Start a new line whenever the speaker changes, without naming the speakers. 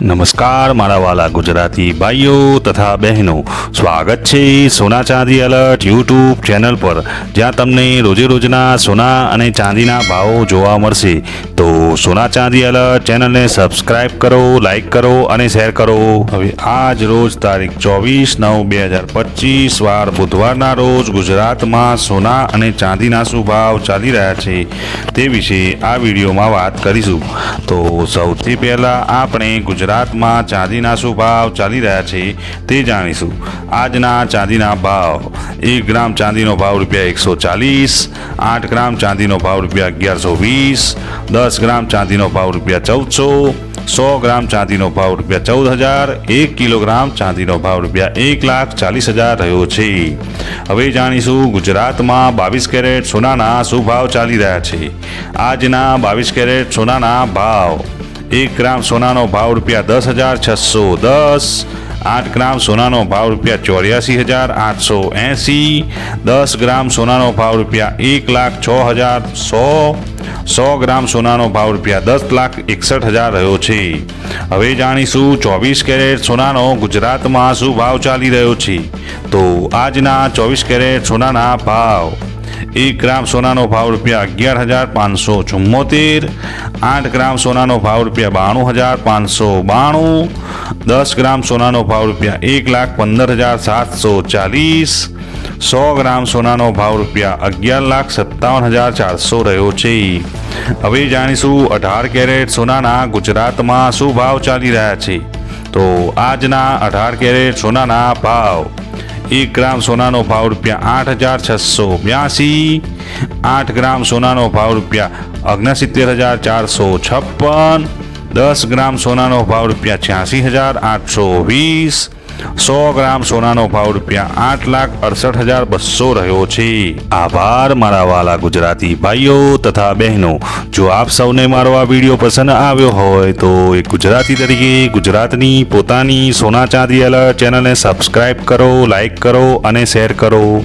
નમસ્કાર, મારા વાલા ગુજરાતી ભાઈઓ તથા બહેનો. સ્વાગત છે સોના ચાંદી અલર્ટ યુટ્યુબ ચેનલ પર. જ્યાં તમને રોજે રોજના સોના અને ચાંદીના ભાવો જોવા મળશે. તો સોના ચાંદી અલર્ટ ચેનલને સબસ્ક્રાઇબ કરો લાઈક કરો અને શેર કરો. હવે આજ રોજ તારીખ ચોવીસ નવ બે હજાર પચીસ વાર બુધવારના રોજ ગુજરાતમાં સોના અને ચાંદીના શું ભાવ ચાલી રહ્યા છે તે વિશે આ વિડીયોમાં વાત કરીશું. તો સૌથી પહેલાં આપણે ગુજરાતમાં ચાંદીના શું ભાવ ચાલી રહ્યા છે તે જાણીશું. આજના ચાંદીના ભાવ, એક ગ્રામ ચાંદીનો ભાવ રૂપિયા એકસો ચાલીસ, આઠ ગ્રામ ચાંદીનો ભાવ રૂપિયા અગિયારસો વીસ, દસ ગ્રામ ચાંદીનો ભાવ રૂપિયા ચૌદસો, સો ગ્રામ ચાંદીનો ભાવ રૂપિયા ચૌદ હજાર, એક કિલોગ્રામ ચાંદીનો ભાવ રૂપિયા એક લાખ ચાલીસ હજાર રહ્યો છે. હવે જાણીશું ગુજરાતમાં બાવીસ કેરેટ સોનાના શું ભાવ ચાલી રહ્યા છે. આજના બાવીસ કેરેટ સોનાના ભાવ. એક ગ્રામ સોનાનો ભાવ રૂપિયા દસ હજાર છસો દસ, આઠ ગ્રામ સોનાનો ભાવ રૂપિયા ચોર્યાસી હજાર આઠસો એંસી, દસ ગ્રામ સોનાનો ભાવ રૂપિયા એક લાખ છ હજાર સો સો ગ્રામ સોનાનો ભાવ રૂપિયા દસ લાખ એકસઠ હજાર રહ્યો છે. હવે જાણીશું ચોવીસ કેરેટ સોનાનો ગુજરાતમાં શું ભાવ ચાલી રહ્યો છે. તો આજના ચોવીસ કેરેટ સોનાના ભાવ. એક ગ્રામ સોનાનો ભાવ રૂપિયા અગિયાર હજાર પાંચસો ચુમ્મોતેર આઠ ગ્રામ સોનાનો ભાવ રૂપિયા બાણું હજાર પાંચસો બાણું, દસ ગ્રામ સોનાનો ભાવ રૂપિયા એક લાખ પંદર હજાર સાતસો ચાલીસ, સો ગ્રામ સોનાનો ભાવ રૂપિયા અગિયાર લાખ સત્તાવન હજાર ચારસો રહ્યો છે. હવે જાણીશું અઢાર કેરેટ સોનાના ગુજરાતમાં શું ભાવ ચાલી રહ્યા છે? તો આજના અઢાર કેરેટ સોનાના ભાવ એક ગ્રામ સોનાનો ભાવ રૂપિયા આઠ હજાર છસો બ્યાસી, આઠ ગ્રામ સોનાનો ભાવ રૂપિયા ઓગણસિત્તેર હજાર ચારસો છપ્પન, દસ ગ્રામ સોનાનો ભાવ રૂપિયા છ્યાસી હજાર આઠસો વીસ સો ગ્રામ સોનાનો ભાવ રૂપિયા આઠ લાખ અડસઠ હજાર બસો રહ્યો છે. આભાર મારા વાલા ગુજરાતી ભાઈઓ તથા બહેનો. જો આપ સૌને મારો આ વીડિયો પસંદ આવ્યો હોય તો એક ગુજરાતી તરીકે ગુજરાતની પોતાની સોના ચાંદી અલર્ટ ચેનલને સબસ્ક્રાઈબ કરો લાઈક કરો અને શેર કરો.